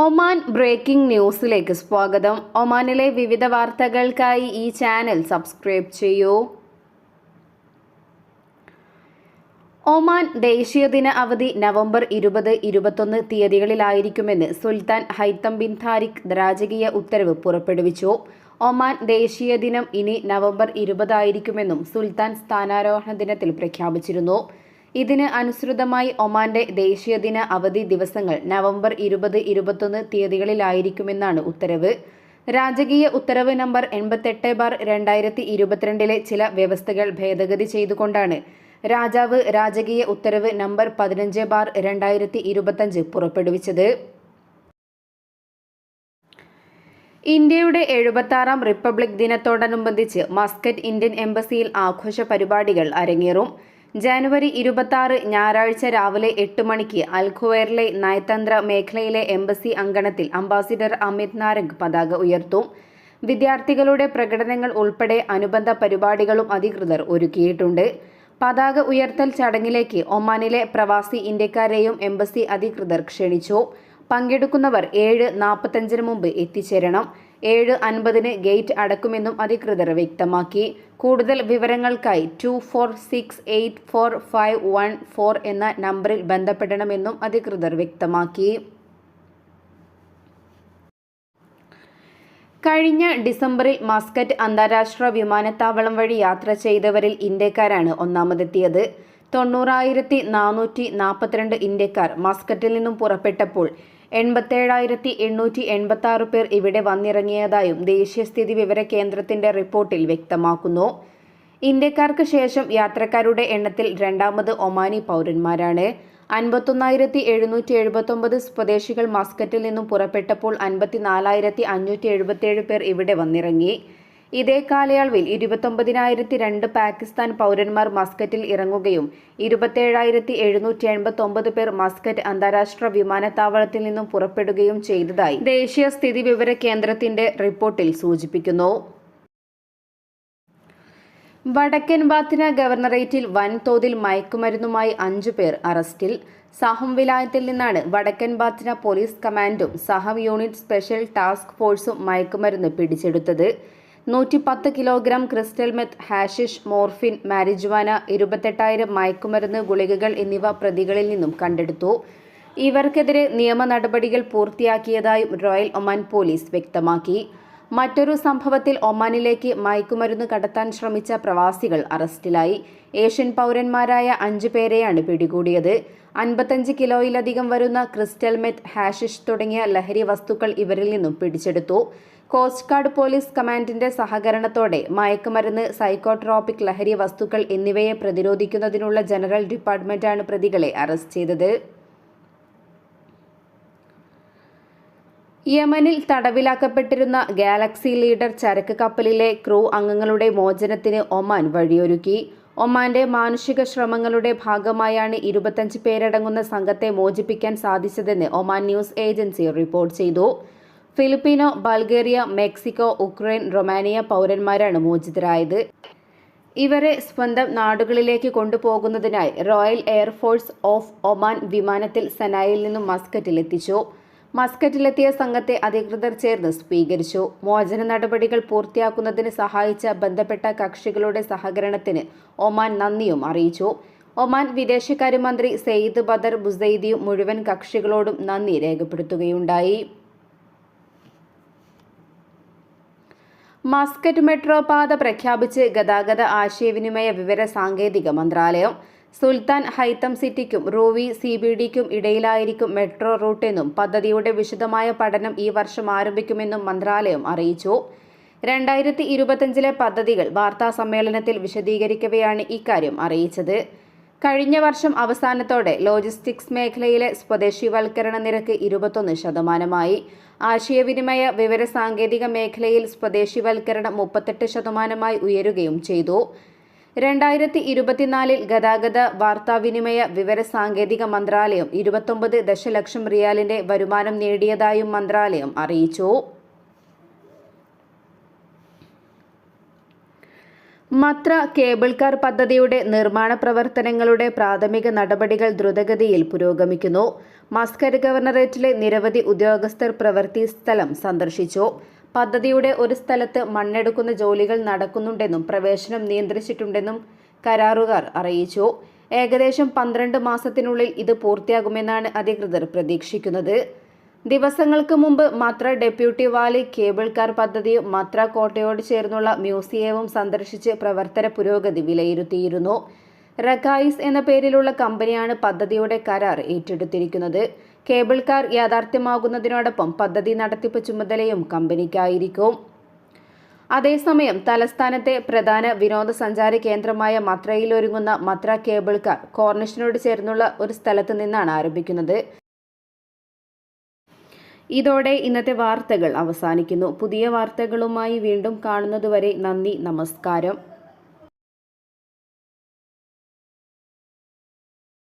Oman breaking ന്യൂസിലേക്ക് സ്വാഗതം. ഒമാനിലെ വിവിധ വാർത്തകൾക്കായി ഈ ചാനൽ സബ്സ്ക്രൈബ് ചെയ്യൂ. ഒമാൻ ദേശീയ ദിന അവധി നവംബർ ഇരുപത് ഇരുപത്തൊന്ന് തീയതികളിലായിരിക്കുമെന്ന് സുൽത്താൻ ഹൈത്തം ബിൻ താരിഖ് രാജകീയ ഉത്തരവ് പുറപ്പെടുവിച്ചു. ഒമാൻ ദേശീയ ദിനം ഇനി നവംബർ ഇരുപതായിരിക്കുമെന്നും സുൽത്താൻ സ്ഥാനാരോഹണ ദിനത്തിൽ പ്രഖ്യാപിച്ചിരുന്നു. ഇതിന് അനുസൃതമായി ഒമാന്റെ ദേശീയ ദിന അവധി ദിവസങ്ങൾ നവംബർ ഇരുപത് ഇരുപത്തൊന്ന് തീയതികളിലായിരിക്കുമെന്നാണ് ഉത്തരവ്. രാജകീയ ഉത്തരവ് നമ്പർ എൺപത്തെട്ട് ബാർ രണ്ടായിരത്തി ഇരുപത്തിരണ്ടിലെ ചില വ്യവസ്ഥകൾ ഭേദഗതി ചെയ്തുകൊണ്ടാണ്. രാജാവ് രാജകീയ ഉത്തരവ് നമ്പർ പതിനഞ്ച് ബാർ രണ്ടായിരത്തി ഇരുപത്തഞ്ച് പുറപ്പെടുവിച്ചത്. ഇന്ത്യയുടെ എഴുപത്താറാം റിപ്പബ്ലിക് ദിനത്തോടനുബന്ധിച്ച് മസ്കറ്റ് ഇന്ത്യൻ എംബസിയിൽ ആഘോഷ പരിപാടികൾ അരങ്ങേറും. ജനുവരി ഇരുപത്തി ഞായറാഴ്ച രാവിലെ എട്ട് മണിക്ക് അൽഖുവേറിലെ നയതന്ത്ര മേഖലയിലെ എംബസി അങ്കണത്തിൽ അംബാസിഡർ അമിത് നാരംഗ് പതാക ഉയർത്തും. വിദ്യാർത്ഥികളുടെ പ്രകടനങ്ങൾ ഉൾപ്പെടെ അനുബന്ധ പരിപാടികളും അധികൃതർ ഒരുക്കിയിട്ടുണ്ട്. പതാക ഉയർത്തൽ ചടങ്ങിലേക്ക് ഒമാനിലെ പ്രവാസി ഇന്ത്യക്കാരെയും എംബസി അധികൃതർ ക്ഷണിച്ചു. പങ്കെടുക്കുന്നവർ ഏഴ് നാൽപ്പത്തഞ്ചിന് മുമ്പ് എത്തിച്ചേരണം. ഏഴ് അൻപതിന് ഗേറ്റ് അടക്കുമെന്നും അധികൃതർ വ്യക്തമാക്കി. കൂടുതൽ വിവരങ്ങൾക്കായി two four six eight four five one four എന്ന നമ്പറിൽ ബന്ധപ്പെടണമെന്നും അധികൃതർ വ്യക്തമാക്കി. കഴിഞ്ഞ ഡിസംബറിൽ മസ്കറ്റ് അന്താരാഷ്ട്ര വിമാനത്താവളം വഴി യാത്ര ചെയ്തവരിൽ ഇന്ത്യക്കാരാണ് ഒന്നാമതെത്തിയത്. തൊണ്ണൂറായിരത്തി നാനൂറ്റി നാൽപ്പത്തിരണ്ട് ഇന്ത്യക്കാർ മസ്കറ്റിൽ നിന്നും പുറപ്പെട്ടപ്പോൾ എൺപത്തേഴായിരത്തി എണ്ണൂറ്റി എൺപത്തി ആറ് പേർ ഇവിടെ വന്നിറങ്ങിയതായും ദേശീയ സ്ഥിതി വിവര കേന്ദ്രത്തിന്റെ റിപ്പോർട്ടിൽ വ്യക്തമാക്കുന്നു. ഇന്ത്യക്കാർക്ക് ശേഷം യാത്രക്കാരുടെ എണ്ണത്തിൽ രണ്ടാമത് ഒമാനി പൗരന്മാരാണ്. അൻപത്തൊന്നായിരത്തി എഴുന്നൂറ്റി എഴുപത്തൊമ്പത് സ്വദേശികൾ മസ്കറ്റിൽ നിന്നും പുറപ്പെട്ടപ്പോൾ അൻപത്തിനാലായിരത്തി അഞ്ഞൂറ്റി എഴുപത്തിയേഴ് പേർ ഇവിടെ വന്നിറങ്ങി. ഇതേ കാലയളവിൽ ഇരുപത്തൊമ്പതിനായിരത്തി രണ്ട് പാകിസ്ഥാൻ പൗരന്മാർ മസ്കറ്റിൽ ഇറങ്ങുകയും ഇരുപത്തേഴായിരത്തി എഴുന്നൂറ്റി എൺപത്തി ഒമ്പത് പേർ മസ്കറ്റ് അന്താരാഷ്ട്ര വിമാനത്താവളത്തിൽ നിന്നും പുറപ്പെടുകയും ചെയ്തതായി ദേശീയ സ്ഥിതി വിവര കേന്ദ്രത്തിന്റെ റിപ്പോർട്ടിൽ സൂചിപ്പിക്കുന്നു. വടക്കൻ ബാത്തിന ഗവർണറേറ്റിൽ വൻതോതിൽ മയക്കുമരുന്നുമായി അഞ്ചു പേർ അറസ്റ്റിൽ. സഹം വിലായത്തിൽ നിന്നാണ് വടക്കൻ ബാത്തിന പോലീസ് കമാൻഡും സഹം യൂണിറ്റ് സ്പെഷ്യൽ ടാസ്ക് ഫോഴ്സും മയക്കുമരുന്ന് പിടിച്ചെടുത്തത്. നൂറ്റി പത്ത് kilogram crystal meth hashish morphine marijuana ഇരുപത്തെട്ടായിരം മയക്കുമരുന്ന് ഗുളികകൾ എന്നിവ പ്രതികളിൽ നിന്നും കണ്ടെടുത്തു. ഇവർക്കെതിരെ നിയമ നടപടികൾ പൂർത്തിയാക്കിയതായും റോയൽ ഒമാൻ പോലീസ് വ്യക്തമാക്കി. മറ്റൊരു സംഭവത്തിൽ ഒമാനിലേക്ക് മയക്കുമരുന്ന് കടത്താൻ ശ്രമിച്ച പ്രവാസികൾ അറസ്റ്റിലായി. ഏഷ്യൻ പൗരന്മാരായ അഞ്ചു പേരെയാണ് പിടികൂടിയത്. അൻപത്തഞ്ച് കിലോയിലധികം വരുന്ന ക്രിസ്റ്റൽ മെത്ത് ഹാഷിഷ് തുടങ്ങിയ ലഹരി വസ്തുക്കൾ ഇവരിൽ നിന്നും പിടിച്ചെടുത്തു. കോസ്റ്റ് ഗാർഡ് പോലീസ് കമാൻഡിന്റെ സഹകരണത്തോടെ മയക്കുമരുന്ന് സൈക്കോട്രോപിക് ലഹരി വസ്തുക്കൾ എന്നിവയെ പ്രതിരോധിക്കുന്നതിനുള്ള ജനറൽ ഡിപ്പാർട്ട്മെന്റാണ് പ്രതികളെ അറസ്റ്റ് ചെയ്തത്. യമനിൽ തടവിലാക്കപ്പെട്ടിരുന്ന ഗാലക്സി ലീഡർ ചരക്ക് കപ്പലിലെ ക്രൂ അംഗങ്ങളുടെ മോചനത്തിന് ഒമാൻ വഴിയൊരുക്കി. ഒമാന്റെ മാനുഷിക ശ്രമങ്ങളുടെ ഭാഗമായാണ് ഇരുപത്തഞ്ച് പേരടങ്ങുന്ന സംഘത്തെ മോചിപ്പിക്കാൻ സാധിച്ചതെന്ന് ഒമാൻ ന്യൂസ് ഏജൻസി റിപ്പോർട്ട് ചെയ്തു. Filipino Bulgaria Mexico Ukraine Romania പൗരന്മാരാണ് മോചിതരായത്. ഇവരെ സ്വന്തം നാടുകളിലേക്ക് കൊണ്ടുപോകുന്നതിനായി royal air force of Oman വിമാനത്തിൽ സനായിൽ നിന്നും മസ്കറ്റിൽ എത്തിച്ചു. മസ്കറ്റിലെത്തിയ സംഘത്തെ അധികൃതർ ചേർന്ന് സ്വീകരിച്ചു. മോചന നടപടികൾ പൂർത്തിയാക്കുന്നതിന് സഹായിച്ച ബന്ധപ്പെട്ട കക്ഷികളുടെ സഹകരണത്തിന് ഒമാൻ നന്ദിയും അറിയിച്ചു. ഒമാൻ വിദേശകാര്യമന്ത്രി സെയ്ദ് ബദർ ബുസൈദിയും മുഴുവൻ കക്ഷികളോടും നന്ദി രേഖപ്പെടുത്തുകയുണ്ടായി. മസ്കറ്റ് മെട്രോ പാത പ്രഖ്യാപിച്ച് ഗതാഗത ആശയവിനിമയ വിവര സാങ്കേതിക മന്ത്രാലയം. സുൽത്താൻ ഹൈത്തം സിറ്റിക്കും റൂവി സി ബി ഡിക്കും ഇടയിലായിരിക്കും മെട്രോ റൂട്ടെന്നും പദ്ധതിയുടെ വിശദമായ പഠനം ഈ വർഷം ആരംഭിക്കുമെന്നും മന്ത്രാലയം അറിയിച്ചു. രണ്ടായിരത്തി ഇരുപത്തഞ്ചിലെ പദ്ധതികൾ വാർത്താ സമ്മേളനത്തിൽ വിശദീകരിക്കവെയാണ് ഇക്കാര്യം അറിയിച്ചത്. കഴിഞ്ഞ വർഷം അവസാനത്തോടെ ലോജിസ്റ്റിക്സ് മേഖലയിലെ സ്വദേശിവൽക്കരണ നിരക്ക് ഇരുപത്തൊന്ന് ശതമാനമായി. ആശയവിനിമയ വിവര സാങ്കേതിക മേഖലയിൽ സ്വദേശിവൽക്കരണം മുപ്പത്തെട്ട് ശതമാനമായി ഉയരുകയും ചെയ്തു. രണ്ടായിരത്തി ഇരുപത്തിനാലിൽ ഗതാഗത വാർത്താവിനിമയ വിവര സാങ്കേതിക മന്ത്രാലയം ഇരുപത്തൊമ്പത് ദശലക്ഷം റിയാലിന്റെ വരുമാനം നേടിയതായും മന്ത്രാലയം അറിയിച്ചു. മത്ര കേബിൾ കാർ പദ്ധതിയുടെ നിർമ്മാണ പ്രവർത്തനങ്ങളുടെ പ്രാഥമിക നടപടികൾ ദ്രുതഗതിയിൽ പുരോഗമിക്കുന്നു. മസ്കറ്റ് ഗവർണറേറ്റിലെ നിരവധി ഉദ്യോഗസ്ഥർ പ്രവൃത്തി സ്ഥലം സന്ദർശിച്ചു. പദ്ധതിയുടെ ഒരു സ്ഥലത്ത് മണ്ണെടുക്കുന്ന ജോലികൾ നടക്കുന്നുണ്ടെന്നും പ്രവേശനം നിയന്ത്രിച്ചിട്ടുണ്ടെന്നും കരാറുകാർ അറിയിച്ചു. ഏകദേശം പന്ത്രണ്ട് മാസത്തിനുള്ളിൽ ഇത് പൂർത്തിയാകുമെന്നാണ് അധികൃതർ പ്രതീക്ഷിക്കുന്നത്. ദിവസങ്ങൾക്ക് മുമ്പ് മത്ര ഡെപ്യൂട്ടി വാലി കേബിൾ കാർ പദ്ധതിയും മത്ര കോട്ടയോട് ചേർന്നുള്ള മ്യൂസിയവും സന്ദർശിച്ച് പ്രവർത്തന പുരോഗതി വിലയിരുത്തിയിരുന്നു. റഗായിസ് എന്ന പേരിലുള്ള കമ്പനിയാണ് പദ്ധതിയുടെ കരാർ ഏറ്റെടുത്തിരിക്കുന്നത്. കേബിൾ കാർ യാഥാർത്ഥ്യമാകുന്നതിനോടൊപ്പം പദ്ധതി നടത്തിപ്പ് ചുമതലയും കമ്പനിക്കായിരിക്കും. അതേസമയം തലസ്ഥാനത്തെ പ്രധാന വിനോദസഞ്ചാര കേന്ദ്രമായ മത്രയിൽ ഒരുങ്ങുന്ന മത്ര കേബിൾ കാർ കോർണിഷനോട് ചേർന്നുള്ള ഒരു സ്ഥലത്ത് നിന്നാണ് ആരംഭിക്കുന്നത്. ഇതോടെ ഇന്നത്തെ വാർത്തകൾ അവസാനിക്കുന്നു. പുതിയ വാർത്തകളുമായി വീണ്ടും കാണുന്നതുവരെ നന്ദി നമസ്കാരം.